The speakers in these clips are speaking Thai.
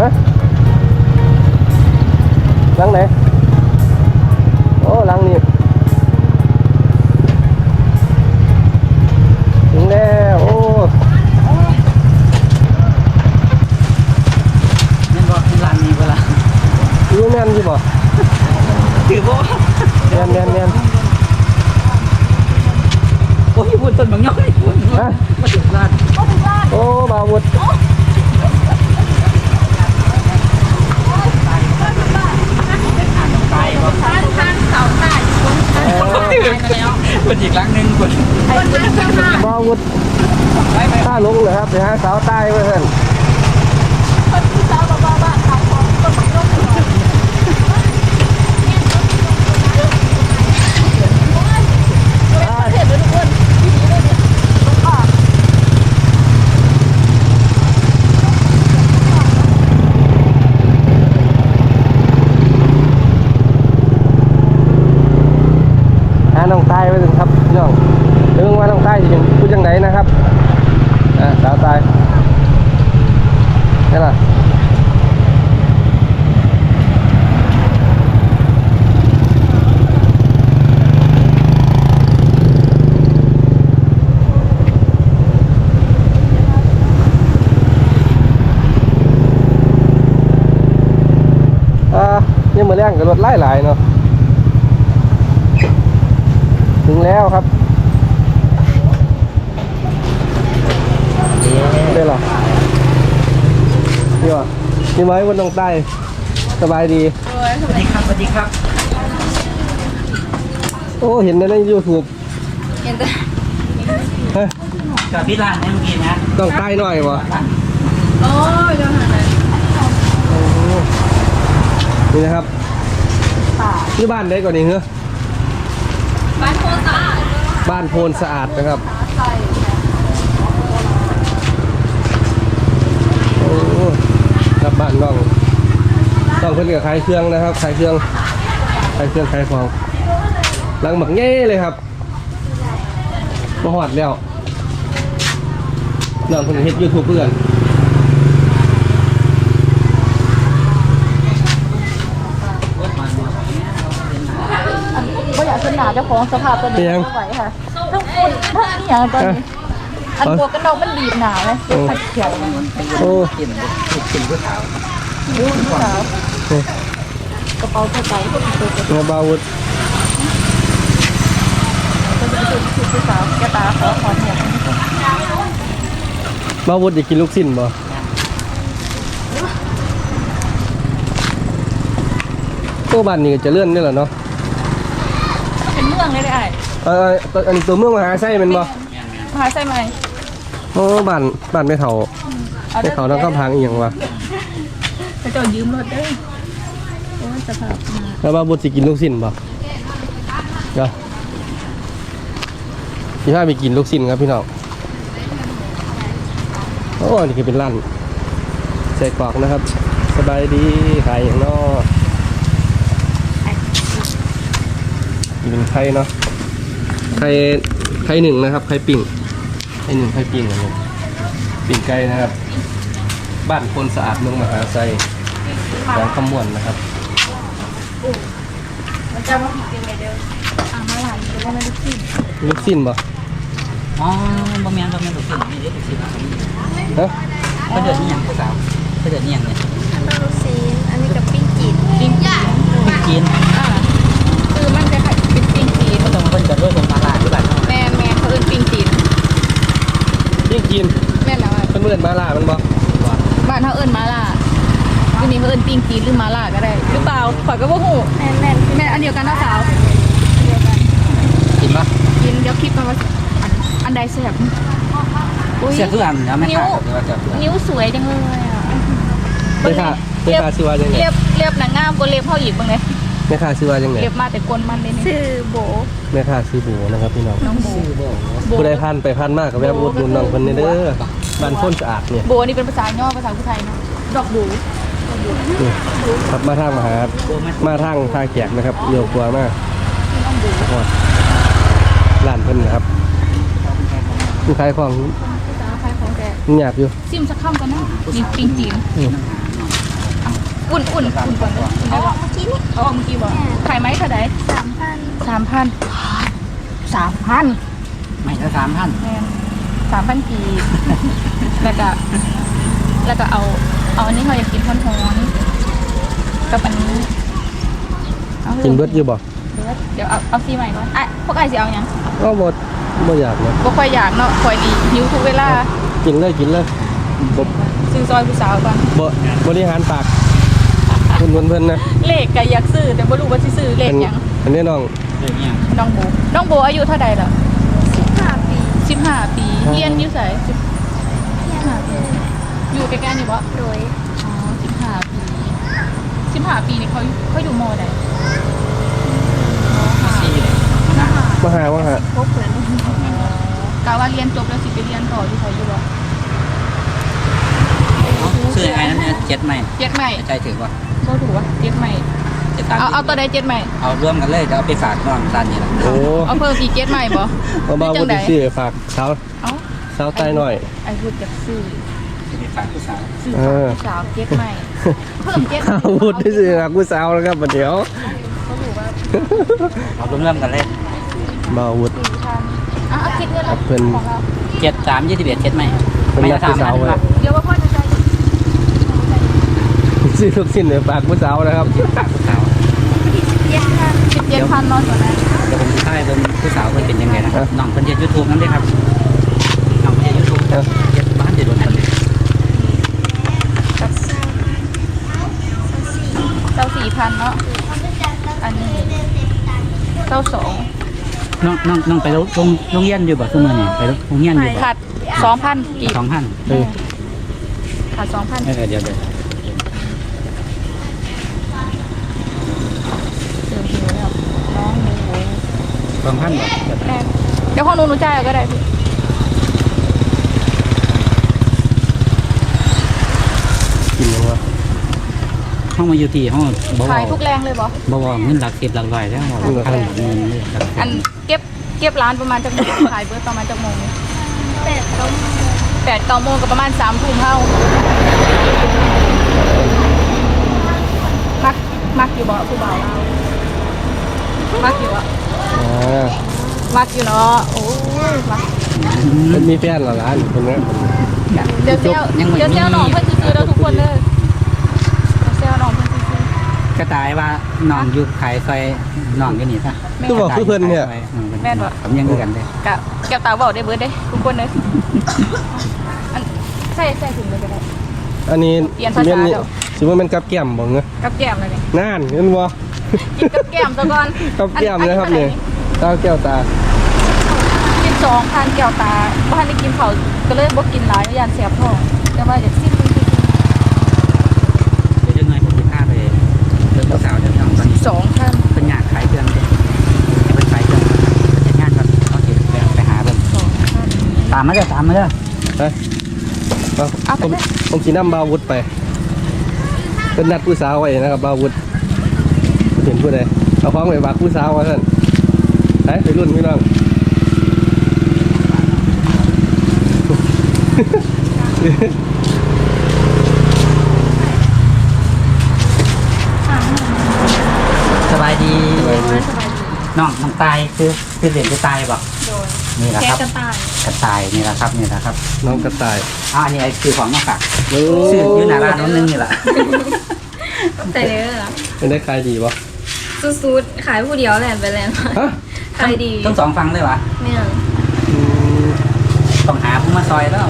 ฮะหลังไหนโอ้หลังนี้ถึงแล้วโอ้แม่นบอกที่ร้านนี้เวลายูแมนใช่ป่ะ ถือว่า แมนแมนแมน โอ้ยพูดต้นบางย่อยพูด ฮะ มาถึงร้าน โอ้บาวุฒ ตายว่า ทางทางเสาใต้คนทาง คนอีกครั้งหนึ่งคนคนทางเสาใต้บาวุฒไปไปท่าลงเลยครับไปหาสาวใต้ไว้เพื่อนคนที่เสาบอกว่าบ้านขายของต้นไม้ร่มหน่อยเห็นเลยทุกคนที่นี่เลยต้องออก หา น้องใต้ไว้ถึงครับพี่น้องเรื่องว่าน้องใต้สิเป็นผู้จังไหนนะครับอ่าสาวใต้นี่ล่ะอ่ายังมาแรงกับรถไล่หลายเนาะ ถึงแล้วครับได้หรอนี่วะนี่ไว้บนตรงใต้สบายดีสวัสดีครับสวัสดีครับ โอ้เห็นในยูทูบเห็นแต่เฮ้ยกับพี่ร้านเนี่ยเมื่อกี้นะต้องใต้หน่อยวะโอ้ยเจ้าหาไหนโอ้นี่นะครับที่บ้านได้ก่อนนี่เหรอบ้านโคตา บ้านโพนสะอาดนะครับ โอ้รับบ้านน้องต้องเพิ่นกับขายเครื่องนะครับขายเครื่องขายเครื่องขายของหลังหมักเง่เลยครับมาหอดแล้วน้องคนเฮ็ดยูทูบเพื่อน ห นาเจ้าของสภาพตัวนี้ไม่ไหวค่ะทั้งฝุ่นทั้งอหย่างตอนนี้อันตัวกันดอกมันบีบหนาเลยขัดเขียวมันโอ้กินกินผู้สาวผู้สาวกระเป๋าสะใภ้ก็เป็นตัวเป็นงาบาวุธตัวเป็นตัวผู้สาวแกตาขอขอเนี่ยบาวุธอยากกินลูกชิ้นบ่ตัวบ้านนี่ก็จะเลื่อนนี่แหละเนาะ เป็นเมืองเลยได้ เออเอออันนี้ตัวเมืองมหาไส้แมันบ่มหาใช่ไหมโอ้บ้านบ้านไม่เฒ่าไม่เฒ่าต้องข้ามทางอีหยังวะจะเจ้ายืมรถเด้อโอ้ยสภาพมาแล้วบาวุธสิกินลูกชิ้นบ่เดี๋ยวพี่พาไปกินลูกชิ้นครับพี่น้องโอ้นี่คือเป็นร้านใส่กรอกนะครับ สบายดีขายอย่างเนอกินไข่เนาะ ไข่ไข่หนึ่งนะครับไข่ปิ่งไข่หนึ่งไข่ปิ่งอะไรเนี่ยปิ่งไก่นะครับ บ้านคนสะอาดเมืองมหาไซแขวงขมวนนะครับมันจะมาผิดยังไงเด้ออ่ามาหลานจะว่าไม่ได้กินลูกชิ้นบ่อ๋อบะเมียนบะเมียนถูกกินนี่เด็กถูกกินฮะก็เดือดนี่ยังผู้สาวก็เดือดนี่ยังเนี่ยอันนั้นซีนอันนี้กับปิ้งจีนปิ้งจีนกินอ่าคือมันจะขัดเป็นปิ้งจีนก็ต้องเพิ่นจะด้วยผมมาลาที่บ้าน แม่แม่เขาเอิ้นปิ้งจีน ปิ้งกินแม่นแล้วอะเป็นเมื่อนมาล่ามันบ่บ้านเขาเอิ้นมาล่าทีนี้เขาเอิ้นปิ้งจีนหรือมาล่าก็ได้หรือเปล่าข่อยก็บ่ฮู้แม่นแม่นแม่นอันเดียวกันเนาะสาวอันเดียวกันกินปะกินเดี๋ยวคลิปกันว่าอันอันใดแซ่บอุ้ยเสียทุกอันแล้วไม่ขาดหรือว่าจะนิ้วสวยจังเลยอะเม่ค่าเม่ค่าชื่อว่าจังไง เรียบเรียบหนังงามกว่าเรียบเฮาอีกเบิ่งเลย เม่ค่าชื่อว่าจังไงเรียบมาแต่กวนมันเลยนี่ชื่อโบเม่ค่าชื่อบูนะครับพี่น้องน้องโบชื่อบ่โบผู้ใดพันไปพันมากกับแวะอุดหนุนน้องเพิ่นนี่เด้อบ้านคนสะอาดเนี่ยโบนี่เป็นภาษาย่อภาษาผู้ไทยเนาะดอกบูนี่ครับมาทางมหาโบไม่มาทางท่าแขกนะครับเยี่ยวกว่ามากน้องบูโอ้ยร้านเพิ่นนะครับมีขายของภาษาไทยของแกเงียบอยู่ซิมสักคำกันนะนี่ปิงจีน อืมอุ่นอุ่นอุ่นก่อนเลยอ๋อเมื่อกี้นี่อ๋อเมื่อกี้บอกขายไหมเท่าไหร่สามพันสามพันสามพันไม่ถ้าสามพันแม่นสามพันกีบแล้วก็แล้วก็เอาเอาอันนี้เขาอยากกินท้อนๆกับอันนี้อากินเบิดอยู่บ่เบิดเดี๋ยวเอาเอาซีใหม่ก่อนอะพวกไอ้สิเอายังก็บ่บ่อยากนะบ่ค่อยอยากเนาะค่อยดีหิวทุกเวลา กินเลยกินเลยบ่ซื้อซอยผู้สาวก่อนบ่บริหารปาก คุณเพิ่นๆนะเลขก็อยากซื้อแต่บ่รู้ว่าสิซื้อเลขหยังอันนี้น้องเรื่องเนี้ยน้องโบน้องโบอายุเท่าใดล่ะ15 ปี 15 ปีเรียนอยู่ไส15ปีอยู่ใกล้ๆนี่บ่โดยอ๋อ15 ปี15ปีนี่เขาเขาอยู่มอใดมห้าสี่เลยมาหาว่าหาพบเพิ่นกะว่าเรียนจบแล้วสิไปเรียนต่ออยู่ไสอยู่บ่ซื้อไอ้นั้นเนี่ยเจ็ดไหมเจ็ดใหม่ใจถือว่า บ่ถูกว่าเจ็ดใหม่เจ็ดตังเอาเอาตัวใดเจ็ดใหม่เอาร่วมกันเลยเดี๋ยวเอาไปฝากน้องตันนี่แหละโอ้เอาเพิ่มอีกเจ็ดใหม่บ่มาบ้าจับุงตใดรซื้อฝากสาวเอ้าสาวใต้หน่อยไอ้พูดจะซื้อไปฝากผู้สาวซื้อเออสาวเจ็ดใหม่เพิ่มเจ็ดอาวุธที่ซื้อฝากผู้สาวแล้วครับบัดเดี๋ยวเขาบอกว่าเอาร่วมร่วมกันเลยบ้าอาวุธสี่พันอะเอาคิดเงินครัละบเพิ่นของเราเจ็ดสามยี่สิบเอ็ดเจ็ดไหมเป็นนักผู้สาวไว้เดี๋ยวว่าพ่อจะใจ ซื้อลูกชิ้นไปฝากผู้สาวนะครับฝากผู้สาวเจ็ดพันสิบเจ็ดพันนอนส่วนนั้นเดี๋ยวผมจะให้เป็นผู้สาวเพิ่นเป็นยังไงนะครับน้องเพิ่นเฮ็ดยูทูบนั่นเลยครับน้องเพิ่นเฮ็ดยูทูบเฮ็ดบ้านเดี๋ยวโดนกันเลยเจ้าสี่พันเนาะอันนี้เจ้าสองน้องน้องน้องไปโรงโรงเรียนอยู่บ่ซุมื้อนี้ไปโรงเรียนอยู่บ่ขาดสองพันกีบสองพันเออขาดสองพันเออเดี๋ยวเดี๋ยว เจอหิวแล้วน้องหนู ส องพันบ่แม่เดี๋ยวของหนูหนูจ่ายเอาก็ได้พี่กินยังวะห้องมาอยู่ที่ห้องบ่ขายเว้าทุกแรงเลยบอบ่เว้าเงินหลักสิบหลักร้อยแล้วบ่เว้าพันหลักหมื่นเลยหลักสิบอันเก็บเก็บร้านประมาณจะโมงขายเบิร์ประมาณจะโมงแปดเก้าแปดเก้าโมงก็ประมาณสามทุ่มเท่ามักมักอยู่บ่ผู้บ่าวเรามักอยู่อะอ๋อา มักอยู่เนาะโอ้ยมักมันมีแฟนเหรอร้านคนนี้เดี๋ยวเซลเดี๋ยวเซลน้องเพื่อนซื้อๆแล้วทุกคนเลยเดี๋ยวเซลน้องเพื่อนซื้อกระต่ายว่าน้องอยู่ขายซอยน้องอยู่นี่ซะคือบอกคือเพื่อนเนี่ยแม่นบ่ผมยังคือกันเลยกะแก้วตาบอกได้เบิร์ดได้ทุกคนเลยอันใส่ใส่ถุงเลยก็ได้อันนี้เปลี่ยนภาษานี่เดี๋ยวสิว่ามันกับแก้มบ่เงกับแก้มเลยนี่น่านเห็นบ่ กินกับแก้มซะก่อนกับแก้มนะครับเนี่ยตาแก้วตากินสองทานแก้วตาบ้านได้กินเขาวก็เลยบ่กินหลายยานเสียบท้องแต่ว่าอยากซิมเดี๋ยวเงยผมจะพาไปเดินสาวเดินน้องตอนนี้สองทานเป็นงานขายเครื่องเด้ให้เป็นขายเครื่องเฮ็ดงานก่อนโอเคเดี๋ยวไปหาเบิ่งสองทานตามมาเด้อตามมาเด้อไปเอาเอาไปผมเลยผมขี่น้ำบาวุธไป เป็นนัดผู้สาวไว้นะครับบาวุธ เห็นผู้ใดเอาของไปบักผู้สาวไว้ท่านไปไปรุ่นพี่น้องสบายดีสบายดีสบายดีน้องน้องตายคือคือเหรียญคือตายบ่โดนนี่แหละแค่ครับกระต่ายกระต่ายนี่แหละครับนี่แหละครับน้องกระต่ายอ่าอันนี้ไอ้คือของมาฝากโอ้ซื้ออยู่หน้าร้านนู้นนึงนี่แหละ แต่เนื้อเหรอเป็นได้ขายดีปะซูดๆขายผู้เดียวแหละไปแล้วฮะขายดีต้องสองฟังเลยวะไม่เอาอืมต้องหาผู้มาซอยแล้ว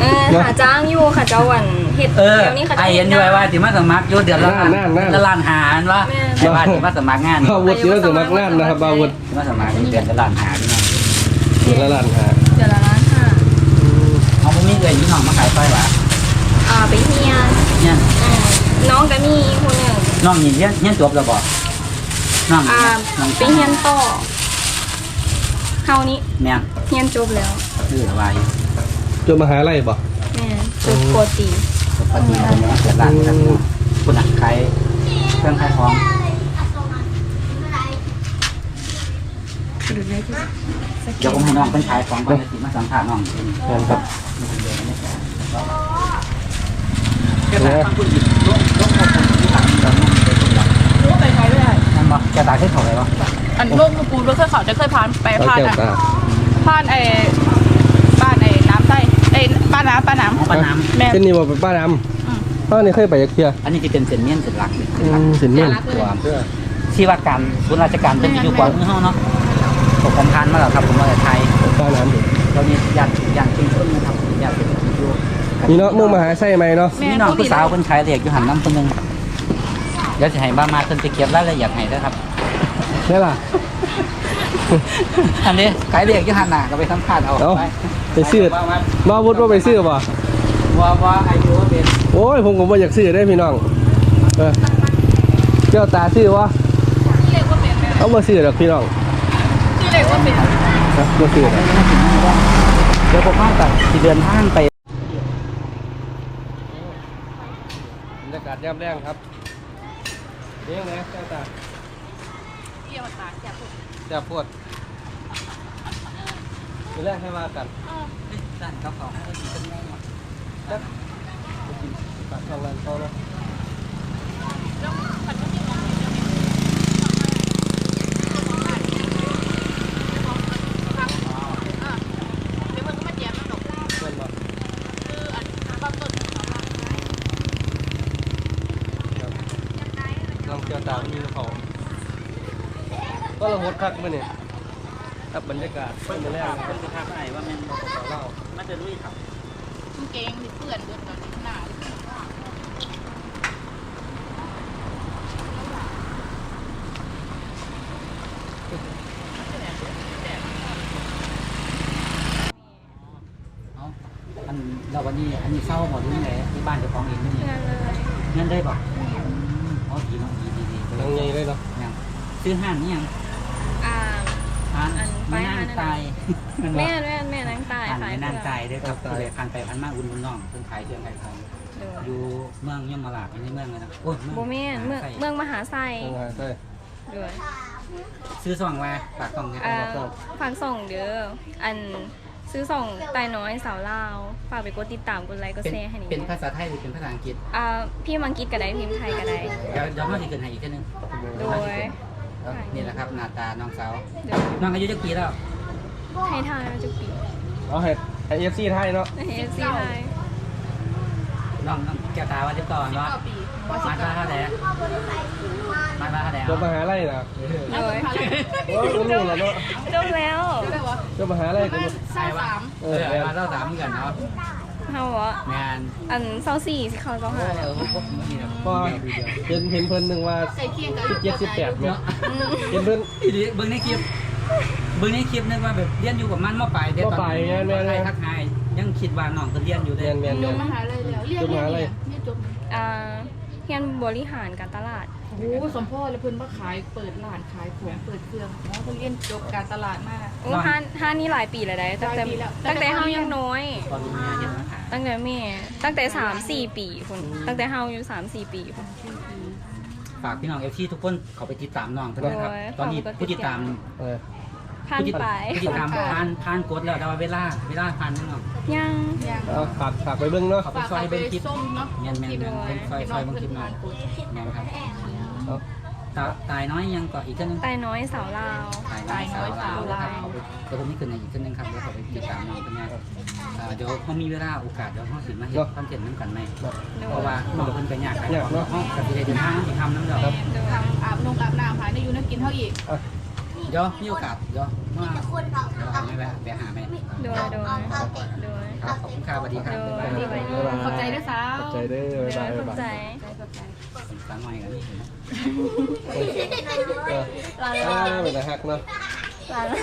เออเนอะขาจ้างอยู่ขาเจ้าวันเฮ็ดเออเดี๋ยวนี้ขาไอเห็นอยู่ไว้ว่าที่มาสมัครอยู่เดือนละนั่นนั่นนั่นเดือนละล้านหารวะไอ้ว่าที่มาสมัครงานบาวุธเยอะสมัครนั่นนะครับบาวุธที่มาสมัครเดือนละล้านหาพี่น้องเดือนละล้านหาเดี๋ยวละล้านค่ะเอาพวกนี้เลยยี่น้องมาขายซอยวะอ่าไปเฮียนเนี่ยเออ น้องก็มีคนหนึ่งน้องนี่เรียนเรียนจบแล้วบ่น้องอ่าน้องไปเฮียนต่อเฮานี้แม่นเฮียนจบแล้ว คืออะไรจนมหาลัยบ่แม่จบปกติปกติเป็นเดือนละล้านครับพี่น้องคุณอะขายเครื่องขายของเดี๋ยวผมให้น้องเป็นขายของก่อนแล้วสิมาสัมภาษณ์น้องเป็นแม่นครับ กระต่ายฟังคุณหยิบลงลงหมดคนที่หลังตอนนี้รู้ไปใช้ไม่ได้นั่นบ่กระต่ายที่เท่าไหร่บ่อันโลกกูปูรถเคยเขาจะเคยผ่านไปน้องผ่านแก้วอะตาผ่านไอ้บ้านไอ้น้ำใต้ไอ้บ้านน้ำป้าน้ำปลาน้แม่เส้นนี้บ่เป็นป้าดอืมำป้านี่เคยไปยักเทียำอันนี้ที่เป็นเส้นเมี่ยนเส้นหลักเลยอืมเส้นเมี่ยนตัวที่ว่าการศูนย์ราชการเป็นอยู่กว่ามือเฮาเนาะผมผมทานมาแล้วครับผมมาจากไทยป้าน้ำเรามีญาติญาติชุมชนนะครับญาติเป็นอยู่ นี่เนาะเมืองมหาชัยไหมเนาะมีน้องผู้สาวคนขายเหล็กอยู่หันน้ำคนหนึงเดี๋ยวจะให้บ้ามาเพิ่นไปเก็บรายละเอียดให้นะครับ ได้ล่ะ อันนี้ขายเหล็กอยู่หันน่ะก็ไปสัมภาษณ์เอาเอาไปไปซื้อว่าว่าบาวุธว่าไปซื้อบ่ว่าว่าอายุว่าเป็นโอ้ยผมก็บ่อยากซื้อได้พี่น้องเออแก้วตาซื้อวะที่เรียกว่าเป็นแม่เอาบ่ซื้อดอกพี่น้องที่เรียกว่าเป็น นะบ่ซื้อดอก เดี๋ยวผมว่าแต่ที่เดินทางไป บรร ยากาศยามแรงครับเลี้ยงนะแก้วตาเกี่ยวตาแสบจะปวดเดี๋ยวแรกให้มากันสั่นเขาเขาให้กินเป็นแม่หมดจักไปกินปากทางร้านเขาเนาะ เดี๋ยวมันก็มาแจมมันดอก เพื่อนบ่ คืออันบางต้น น้องแก้วตามีเขา ก็ระหดคักมื้อนี่ครับบรรยากาศเป็นแรกคนที่ทักให้ว่าแม่นบ่ขอเล่ามันจะลุยครับกางเกงนี่เปื้อนเบิดตอนนี้หนาเลยเอาอันเราวันนี้อันนี้เศร้าหมดหรือไงที่บ้านเจ้าของเองนี่งานเลยเงินได้บ่อ๋อดีเนาะดีดีดียังไงเลยเนาะยังซื้อห้างนี่ยัง ห้างอันไปไม่ห้างนั่งนั่นตายแม่แม่แม่นางตายห้างขายไม่นั่งเสื้อตายด้วยครับเลยผ่านไปผ่านมาอุ่นอุ่นน้องเพิ่งขายเครื่องขายของเดี๋ยวอยู่เมืองยมราชในเมืองเลยนะโอ้ยโบแม่นเมืองเมืองมหาไซทางหาใช่เดี๋ยวซื้อสว่างว่าปากต้องเนี่ยอ่าฝากส่งเด้ออันซื้อส่งไตน้อยสาวลาว ฝากไปกดติดตามกดไลค์กดเป็นแชร์ให้นี่เป็นภาษาไทยหรือเป็นภาษาอังกฤษอ่าพี่มังกิดก็ได้พิมพ์ไทยก็ได้เดี๋ยวเดี๋ยวมาที่เกินให้อีกทีนึงโดย อะนี่แหละครับหน้าตาน้องสาว เดี๋ยวน้องอายุจักปีแล้ว ให้ทายว่าจะปีเอาให้ให้เอฟซีไทยเนาะให้เอฟซีทายน้องน้องแก้วตาว่าจะก่อนว่าเก้าปีมาตาเท่าไหร่มาตาเท่าไหร่จบมหาลัยนะน่าสนใจโอ้ยรู้แล้วเนาะจบแล้วได้วะจบมหาลัยปกัระนมาณเศร้าสามเออมาเท่าสามเหมือนกันเนาะ เฮาว่างานอันเศร้าสี่สิเขาเศร้าเอห้าอแล้วพวกมันมีแบบก็เห็นเห็นเพิ่นหนึ่งว่าใส่เคียงกับสิบเจ็ดสิบแปดเนาะอืมเห็นเพิ่นอีดีเบิ้งในคลิปเบิ้งในคลิปนึกว่าแบบเรียนอยู่กับมันมอปลายเด็กตอนมปลายแม่นแม่นใครทักทายยังคิดว่าน้องก็เรียนอยู่เรีเด้ยนเรียนจเรียบนมหาลัยแล้วเรียนจบมหาลัยเรียนจบอ่าเรียนบริหารการตลาด โอ้โหสมพ่อแล้วเพิ่นมาขายเปิดร้านขายของเปิดเครื่องอ๋อเพิ่นเรียนจบการตลาดมา โอ้ห้าห้านี่หลายปีแล้วได้ตั้งแต่หลายปีแล้ว ตั้งแต่เฮายังน้อย ตอนนี้เนี่ยเห็นมาขายตั้งแต่แม่ ตั้งแต่สามสี่ปีคนตั้งแต่เฮาอยู่สามสี่ปีคน ฝากพี่น้องเอฟซีทุกคนเขาไปติดตามน้องกันนะครับ โอ้ยตอนนี้ฝากกดติดผู้ติดตามเออพันไปผู้ติดตามผ่านผ่านกดแล้วแต่ว่าเวลาเวลาผ่านนิดหน่อยยัง ยัง เอาฝากฝากไปเบิ่งเนาะเขาไปฝากซอยเอาไปเบิ้งคลิปส้มเนาะแมนแมนแมนเป็นซอยซอยเบิ้งคลิปหน่อย แมนครับเอา ตาตายน้อยยังก็อีกท่านนึงตายน้อยสาวลาว ตายน้อยสาวลาวนะครับเขาไปเดี๋ยวผมนี่ขึ้นในอีกท่านนึงครับเดี๋ยวเขาไปติดตามน้องกันนะอ่าเดี๋ยวเขามีเวลาโอกาสเดี๋ยวเขาสิมาเห็นคอนเทนต์นั้นกันไหมเนาะเพราะว่าน้องเพิ่นก็ยากหลายเนาะห้องกับที่ได้เดินทางที่ทำน้ำเดียวครับทำอาบนงอาบน้ำหาในยูนักกินเท่าอีกอะเดี๋ยวมีโอกาสเดี๋ยวมาเดี๋ยวเอาไม่แวะไปหาแม่โดยโดยโดย ครับขอบคุณครับสวัสดีครับบ๊ายบายบ๊ายบาย ขอบใจด้วยสาวขอบใจเด้อโดบ๊ายยบายเข้าบ๊ายใจบายขอบใจ สามหน่อยกันนี่เออลาอ่าลาเป็นนะฮักเนาะลาลา